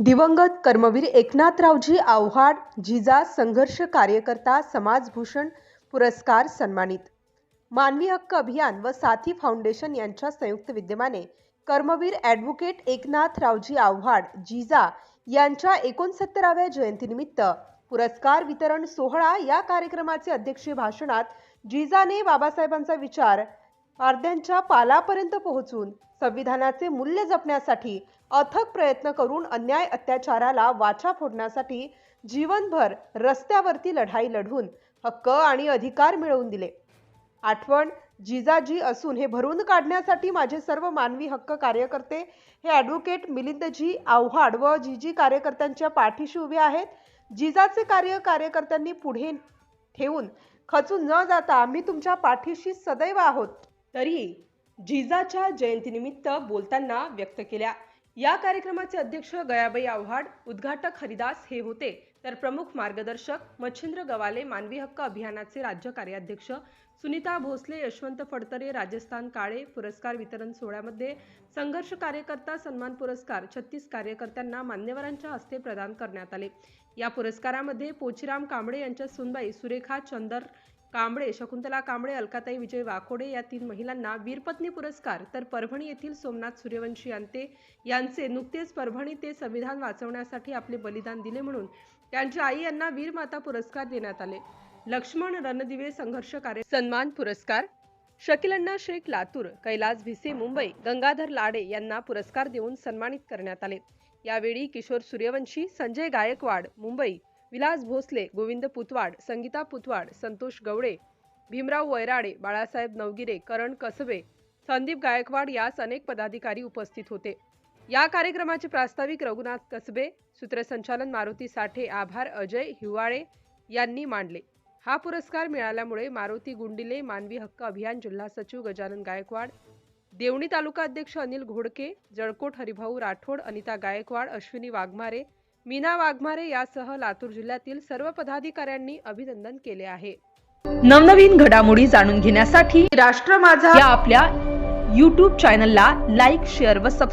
दिवंगत कर्मवीर एकनाथरावजी आव्हाड जिजा संघर्ष कार्यकर्ता समाजभूषण पुरस्कार सन्मानित. मानवी हक्क अभियान व साथी फाउंडेशन यांच्या संयुक्त विद्यमाने कर्मवीर ॲडव्होकेट एकनाथरावजी आव्हाड जिजा यांच्या एकोणसत्तराव्या जयंतीनिमित्त पुरस्कार वितरण सोहळा या कार्यक्रमाचे अध्यक्षीय भाषणात जिजाने बाबासाहेबांचा विचार पारद्यांच्या पालापर्यंत पोहोचून संविधानाचे मूल्य जपण्यासाठी अथक प्रयत्न करून अन्याय अत्याचाराला वाचा फोडण्यासाठी जीवनभर रस्त्यावरती लढाई लढून हक्क आणि अधिकार मिळवून दिले. आठवण जिजाजी असून हे भरून काढण्यासाठी माझे सर्व मानवी हक्क कार्यकर्ते हे ॲडव्होकेट मिलिंदजी आव्हाड व जीजी कार्यकर्त्यांच्या पाठीशी उभे आहेत. जिजाचे कार्य कार्यकर्त्यांनी पुढे ठेवून खचून न जाता आम्ही तुमच्या पाठीशी सदैव आहोत. तरीही जिजाच्या जयंतीनिमित्त बोलताना व्यक्त केल्या. या कार्यक्रमाचे अध्यक्ष गयाबाई आव्हाड उद्घाटक हरिदास हे होते. तर प्रमुख मार्गदर्शक मच्छिंद्र गवाले मानवी हक्क अभियानाचे राज्य कार्याध्यक्ष सुनीता भोसले यशवंत फडतरे राजस्थान काळे पुरस्कार वितरण सोहळ्यामध्ये संघर्ष कार्यकर्ता सन्मान पुरस्कार छत्तीस कार्यकर्त्यांना मान्यवरांच्या हस्ते प्रदान करण्यात आले. या पुरस्कारामध्ये पोचीराम कांबळे यांच्या सुनबाई सुरेखा चंदर कांबळे शकुंतला कांबळे अलकाताई विजय वाकोडे या तीन महिलांना वीरपत्नी पुरस्कार तर परभणी येथील सोमनाथ सूर्यवंशी यांते यांचे नुकतेच परभणी ते संविधान वाचवण्यासाठी आपले बलिदान दिले म्हणून त्यांच्या आई यांना वीरमाता पुरस्कार देण्यात आले. लक्ष्मण रणदिवे संघर्ष कार्य सन्मान पुरस्कार शकीलण्णा शेख लातूर कैलास भिसे मुंबई गंगाधर लाडे यांना पुरस्कार देऊन सन्मानित करण्यात आले. यावेळी किशोर सूर्यवंशी संजय गायकवाड मुंबई विलास भोसले गोविंद पुतवाड संगीता पुतवाड संतोष गवळे भीमराव वैराडे बाळासाहेब नवगिरे करण कसबे संदीप गायकवाड यास अनेक पदाधिकारी उपस्थित होते. या कार्यक्रमाचे प्रास्ताविक रघुनाथ कसबे सूत्रसंचालन मारुती साठे आभार अजय हिवाळे यांनी मांडले. हा पुरस्कार मिळाल्यामुळे मारुती गुंडिले मानवी हक्क अभियान जिल्हा सचिव गजानन गायकवाड देवणी तालुका अध्यक्ष अनिल घोडके जळकोट हरिभाऊ राठोड अनिता गायकवाड अश्विनी वाघमारे मीना वाघमारे यासह लातूर जिल्ह्यातील सर्व पदाधिकाऱ्यांनी अभिनंदन केले आहे. नवनवीन घडामोडी जाणून घेण्यासाठी राष्ट्र माझा या आपल्या यूट्यूब चॅनलला लाईक शेअर व सबस्क्राईब